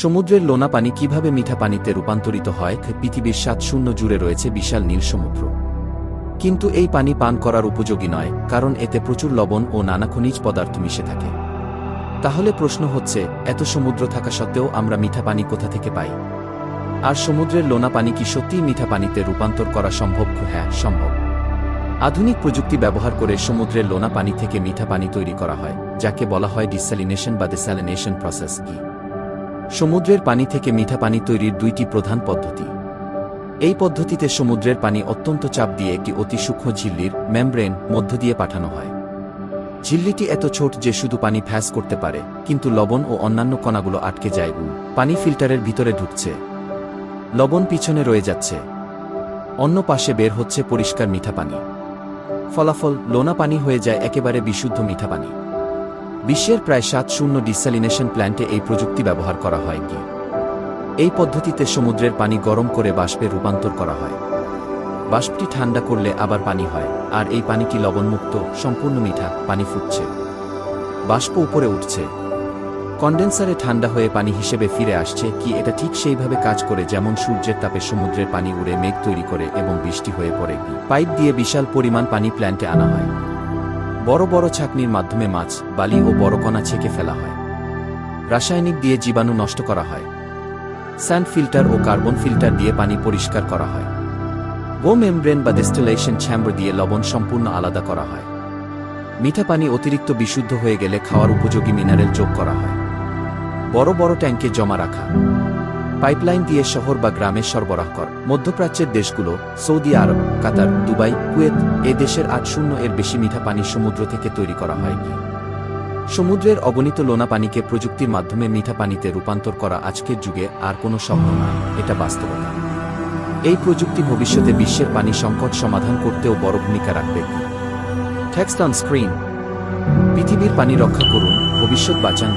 সমুদ্রের লোনা পানি কীভাবে মিঠা পানিতে রূপান্তরিত হয় পৃথিবীর সাত শূন্য জুড়ে রয়েছে বিশাল নীল সমুদ্র। কিন্তু এই পানি পান করার উপযোগী নয়, কারণ এতে প্রচুর লবণ ও নানা খনিজ পদার্থ মিশে থাকে। তাহলে প্রশ্ন হচ্ছে, এত সমুদ্র থাকা সত্ত্বেও আমরা মিঠা পানি কোথা থেকে পাই? আর সমুদ্রের লোনা পানি কি সত্যিই মিঠা পানিতে রূপান্তর করা সম্ভব? হ্যাঁ সম্ভব। আধুনিক প্রযুক্তি ব্যবহার করে সমুদ্রের লোনা পানি থেকে মিঠা পানি তৈরি করা হয়, যাকে বলা হয় ডিস্যালিনেশন বা ডিস্যালিনেশন প্রসেস, কি? সমুদ্রের পানি থেকে মিঠা পানি তৈরির দুইটি প্রধান পদ্ধতি। এই পদ্ধতিতে সমুদ্রের পানি অত্যন্ত চাপ দিয়ে একটি অতি সূক্ষ্ম ঝিল্লির মেমব্রেন মধ্য দিয়ে পাঠানো হয়। ঝিল্লিটি এত ছোট যে শুধু পানি ফ্যাস করতে পারে, কিন্তু লবণ ও অন্যান্য কণাগুলো আটকে যায় পানি ফিল্টারের ভিতরে ঢুকছে। লবণ পিছনে রয়ে যাচ্ছে। অন্য পাশে বের হচ্ছে পরিষ্কার মিঠা পানি। ফলাফল, লোনা পানি হয়ে যায় একেবারে বিশুদ্ধ মিঠা পানি। বিশ্বের প্রায় সাত শূন্য ডিসালিনেশন প্ল্যান্টে এই প্রযুক্তি ব্যবহার করা হয় কি? এই পদ্ধতিতে সমুদ্রের পানি গরম করে বাষ্পে রূপান্তর করা হয়। বাষ্পটি ঠান্ডা করলে আবার পানি হয়, আর এই পানিটি লবণমুক্ত, সম্পূর্ণ মিঠা, পানি ফুটছে। বাষ্প উপরে উঠছে। কন্ডেন্সারে ঠান্ডা হয়ে পানি হিসেবে ফিরে আসছে কি এটা ঠিক সেইভাবে কাজ করে যেমন সূর্যের তাপে সমুদ্রের পানি উড়ে মেঘ তৈরি করে এবং বৃষ্টি হয়ে পড়ে পাইপ দিয়ে বিশাল পরিমাণ পানি প্ল্যান্টে আনা হয়। বড় বড় ছাকনির মাধ্যমে মাছ, বালি ও বড় কণা ছেঁকে ফেলা হয়। রাসায়নিক দিয়ে জীবাণু নষ্ট করা হয়। স্যান্ড ফিল্টার ও কার্বন ফিল্টার দিয়ে পানি পরিষ্কার করা হয়। গো মেমব্রেন বা ডিস্টিলেশন চ্যাম্বার দিয়ে লবণ সম্পূর্ণ আলাদা করা হয়। মিঠা পানি অতিরিক্ত বিশুদ্ধ হয়ে গেলে খাওয়ার উপযোগী মিনারেল যোগ করা হয়। বড় বড় ট্যাঙ্কে জমা রাখা। পাইপলাইন দিয়ে শহর বা গ্রামে সরবরাহ কর। মধ্যপ্রাচ্যের দেশগুলো, Saudi Arab, Qatar, Dubai, Kuwait, এ দেশের আট শূন্য এর বেশি মিঠা পানি সমুদ্র থেকে তৈরি করা হয়। সমুদ্রের অগণিত লোনা পানিকে প্রযুক্তির মাধ্যমে মিঠা পানিতে রূপান্তর করা আজকের যুগে আর কোনো স্বপ্ন নয়, এটা বাস্তবতা। এই প্রযুক্তি ভবিষ্যতে বিশ্বের পানি সংকট সমাধান করতেও বড় ভূমিকা রাখবে। টেক্সট অন স্ক্রিন পৃথিবীর পানি রক্ষা করুন, ভবিষ্যৎ বাঁচান।